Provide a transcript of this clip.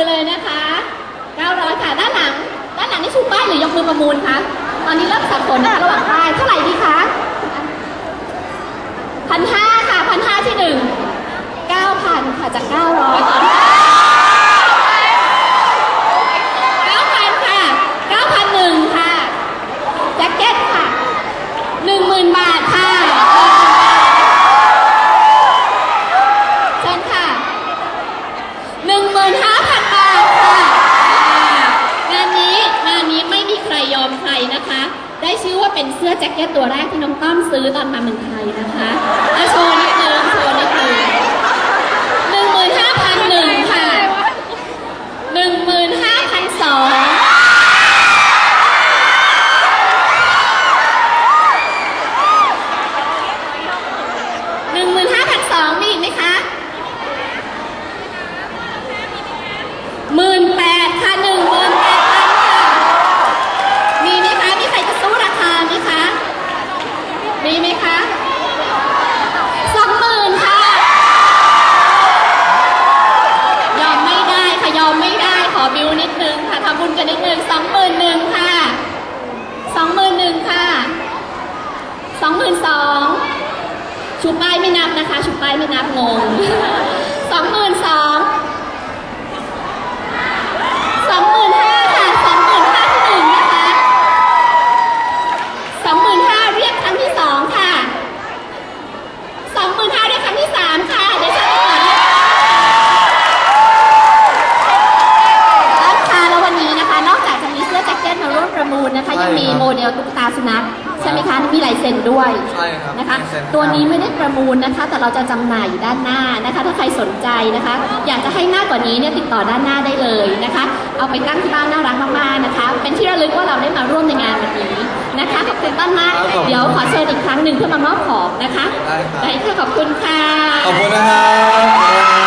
อเลยนะคะ900ค่ะ ด้านหลัง ด้านหลังนี่ชูป้ายหรือยกมือประมูลคะ ตอนนี้เริ่มสับสนระหว่าง ไทยนะคะ ได้ชื่อว่าเป็นเสื้อแจ็คเก็ตตัวแรกที่น้องต้อมซื้อตอนมาเมืองไทยนะคะ ดีไหมคะสองหมื่นค่ะ ยอมไม่ได้ค่ะ ยอมไม่ได้ ขอบิวนิดนึงค่ะทำบุญกันนิดนึงสองหมื่นหนึ่งค่ะสองหมื่นหนึ่งค่ะสองหมื่นสองชูป้ายไม่นับนะคะชูป้ายไม่นับงงสองหมื่นสองสองหมื่นห้าค่ะสองหมื่นห้าที่หนึ่งนะคะสองหมื่นห้าเรียกครั้งที่สองค่ะสองหมื่นห้าเรียกครั้งที่สามค่ะ เดี๋ยวฉันจะขอเรียก ร้านค้าแล้ววันนี้นะคะ นอกจากจะมีเสื้อแจ็คเก็ตมาร่วม ประมูลนะคะยังมีโมเดลตุ๊กตาสุนัขใช่ไหมคะมีลายเซ็นด้วยใช่ครับนะคะ มีลายเซ็นตัวนี้ไม่ได้ประมูลนะคะ แต่เราจะจำหน่ายอยู่ด้านหน้านะคะ ถ้าใครสนใจนะคะ อยากจะให้มากกว่านี้เนี่ยติดต่อด้านหน้าได้เลยนะคะ เอาไปตั้งที่บ้านน่ารักมากๆนะคะ เป็นที่ระลึกว่าเราได้มาร่วมในงานวันนี้นะคะขอบคุณต้นมากเดี๋ยวขอเชิญอีกครั้งหนึ่งเพื่อมามอบของนะคะได้ครับ ได้ค่ะขอบคุณค่ะ ขอบคุณนะครับ